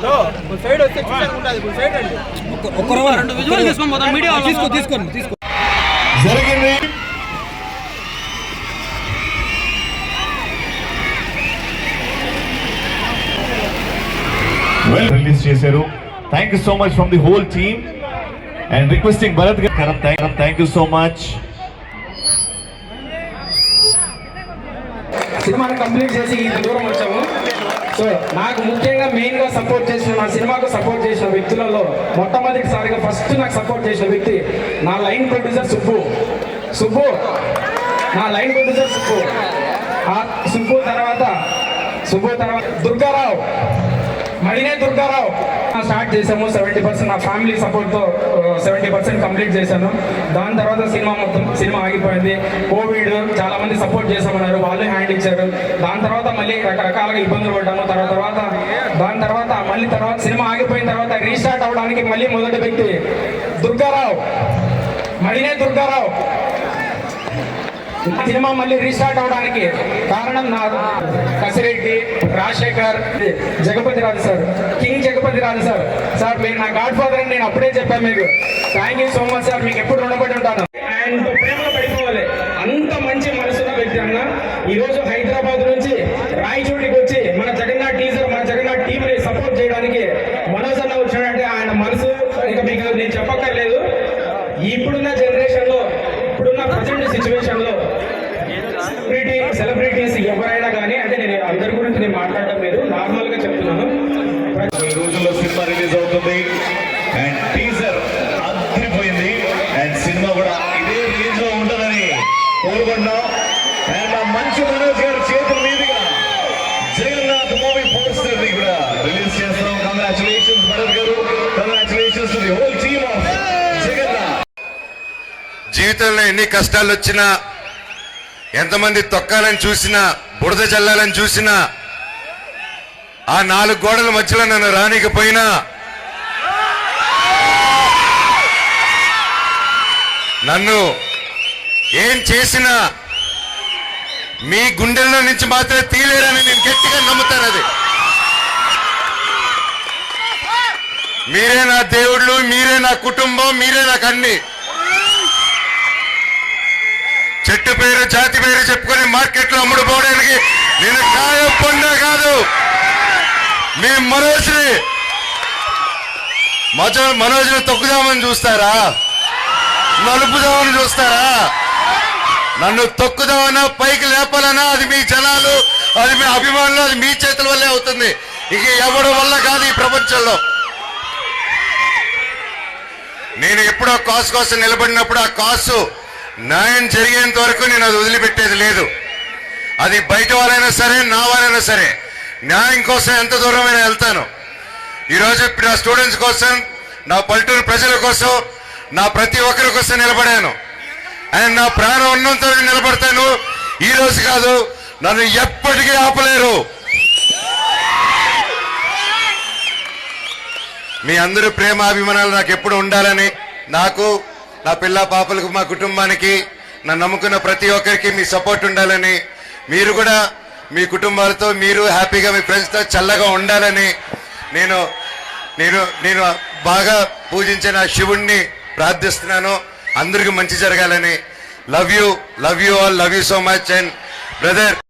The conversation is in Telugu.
సైడ్ వస్తే చూసాను ఉంటుంది సైడ్ అండి ఒక్క రెండు విజువల్ తీసుకొని పోతాం మీడియా తీసుకో తీసుకోండి తీసుకో. జరిగింది. వెల్ రిలీజ్ చేశారు. Thank you so much from the whole team and requesting Bharat garu thank you so much సినిమాని కంప్లీట్ చేసి ఇంత దూరం వచ్చాము. సో నాకు ముఖ్యంగా మెయిన్గా సపోర్ట్ చేసిన నా సినిమాకు సపోర్ట్ చేసిన వ్యక్తులలో మొట్టమొదటిసారిగా ఫస్ట్ నాకు సపోర్ట్ చేసిన వ్యక్తి నా లైన్ ప్రొడ్యూసర్ సుబ్బు. సుబ్బు నా లైన్ ప్రొడ్యూసర్ సుబ్బు. ఆ సుబ్బు తర్వాత సుబ్బు తర్వాత దుర్గారావు. మడినే దుర్గారావు. స్టార్ట్ చేసాము సెవెంటీ పర్సెంట్ నా ఫ్యామిలీ సపోర్ట్తో సెవెంటీ పర్సెంట్ కంప్లీట్ చేశాను. దాని తర్వాత సినిమా మొత్తం సినిమా ఆగిపోయింది. కోవిడ్ చాలా మంది సపోర్ట్ చేసామన్నారు వాళ్ళే హ్యాండ్ ఇచ్చారు. దాని తర్వాత మళ్ళీ రకరకాలుగా ఇబ్బందులు పడ్డాము. తర్వాత తర్వాత దాని తర్వాత మళ్ళీ తర్వాత సినిమా ఆగిపోయిన తర్వాత రీస్టార్ట్ అవ్వడానికి మళ్ళీ మొదటి వ్యక్తి దుర్గారావు. మళ్ళీనే దుర్గారావు. సినిమా మళ్ళీ రీస్టార్ట్ అవడానికి కారణం నా Kasireddy Rajasekhar Jagapathi Raju sir. King Jagapathi Raju sir. Sir మీరు నా గాడ్ ఫాదర్ అని నేను అప్పుడే చెప్పాను మీకు. Thank you so much sir. మీకు ఎప్పుడు రుణపడి ఉంటాను. అండ్ ప్రేమలో పడిపోవాలి. అంత మంచి మనసున్న వ్యక్తి అన్న. ఈరోజు హైదరాబాద్ నుంచి రాయచూడికి వచ్చి మన జగన్నాథ్ టీజర్ మన జగన్నాథ్ టీంని సపోర్ట్ చేయడానికి మనోజ్ అన్న వచ్చాడంటే ఆయన మనసు ఇక మీకు నేను చెప్పక్కర్లేదు. ఇప్పుడున్న జనరేషన్లో ఇప్పుడున్న ప్రజెంట్ సిచ్యువేషన్లో సెలబ్రిటీ సెలబ్రిటీస్ ఎవరైనా కానీ అంటే నేను అందరి గురించి నేను మాట్లాడడం లేదు నార్మల్గా చెప్తున్నాను. ఈ రోజుల్లో సినిమా రిలీజ్ అవుతుంది. అండ్ టీజర్ అదిరిపోయింది. అండ్ సినిమా కూడా ఇదే రేంజ్లో ఉంటుందని కోరుకుంటున్నాం. అండ్ ఆ మంచు మనోజ్ గారి చేతుల మీదుగా జగన్నాథ్ మూవీ పోస్టర్ని కూడా రిలీజ్ చేస్తాం కంగ్రాచులేషన్స్ భరత్ గారు. Congratulations to the whole team of Jagannath. జీవితంలో ఎన్ని కష్టాలు వచ్చినా ఎంతమంది తొక్కాలని చూసినా బుడద చల్లాలని చూసినా ఆ నాలుగు గోడల మధ్యలో నన్ను రానికపోయినా నన్ను ఏం చేసినా మీ గుండెల్లో నుంచి మాత్రమే తీలేరని నేను గట్టిగా నమ్ముతాను అది. మీరే నా దేవుళ్ళు మీరే నా కుటుంబం మీరే నాకు అన్ని. చెట్టు పేరు జాతి పేరు చెప్పుకొని మార్కెట్లో అమ్ముడుపోవడానికి నేను కాయం పొంద కాదు. మీ మనోజ్ని మజ మనోజ్ని తొక్కుదామని చూస్తారా? నలుపుదామని చూస్తారా? నన్ను తొక్కుదామన్నా పైకి లేపాలన్నా అది మీ జనాలు అది మీ అభిమానులు అది మీ చేతుల వల్లే అవుతుంది. ఇక ఎవరి వల్ల కాదు ఈ ప్రపంచంలో. నేను ఎప్పుడో కాసు కోసం నిలబడినప్పుడు ఆ కాసు న్యాయం జరిగేంత వరకు నేను అది వదిలిపెట్టేది లేదు. అది బయట వాళ్ళైనా సరే నా వాళ్ళైనా సరే. న్యాయం కోసం ఎంత దూరమైనా వెళ్తాను. ఈరోజు నా స్టూడెంట్స్ కోసం నా పల్లెటూరు ప్రజల కోసం నా ప్రతి ఒక్కరి కోసం నిలబడాను. అండ్ నా ప్రాణం ఉన్నంత నిలబడతాను. ఈ రోజు కాదు నన్ను ఎప్పటికీ ఆపలేరు. మీ అందరూ ప్రేమ అభిమానాలు నాకు ఎప్పుడు ఉండాలని నాకు నా పిల్ల పాపలకు మా కుటుంబానికి నన్ను నమ్ముకున్న ప్రతి ఒక్కరికి మీ సపోర్ట్ ఉండాలని మీరు కూడా మీ కుటుంబాలతో మీరు హ్యాపీగా మీ ఫ్రెండ్స్తో చల్లగా ఉండాలని నేను నేను నేను బాగా పూజించిన శివుణ్ణి ప్రార్థిస్తున్నాను. అందరికీ మంచి జరగాలని. Love you love you all love you so much and brother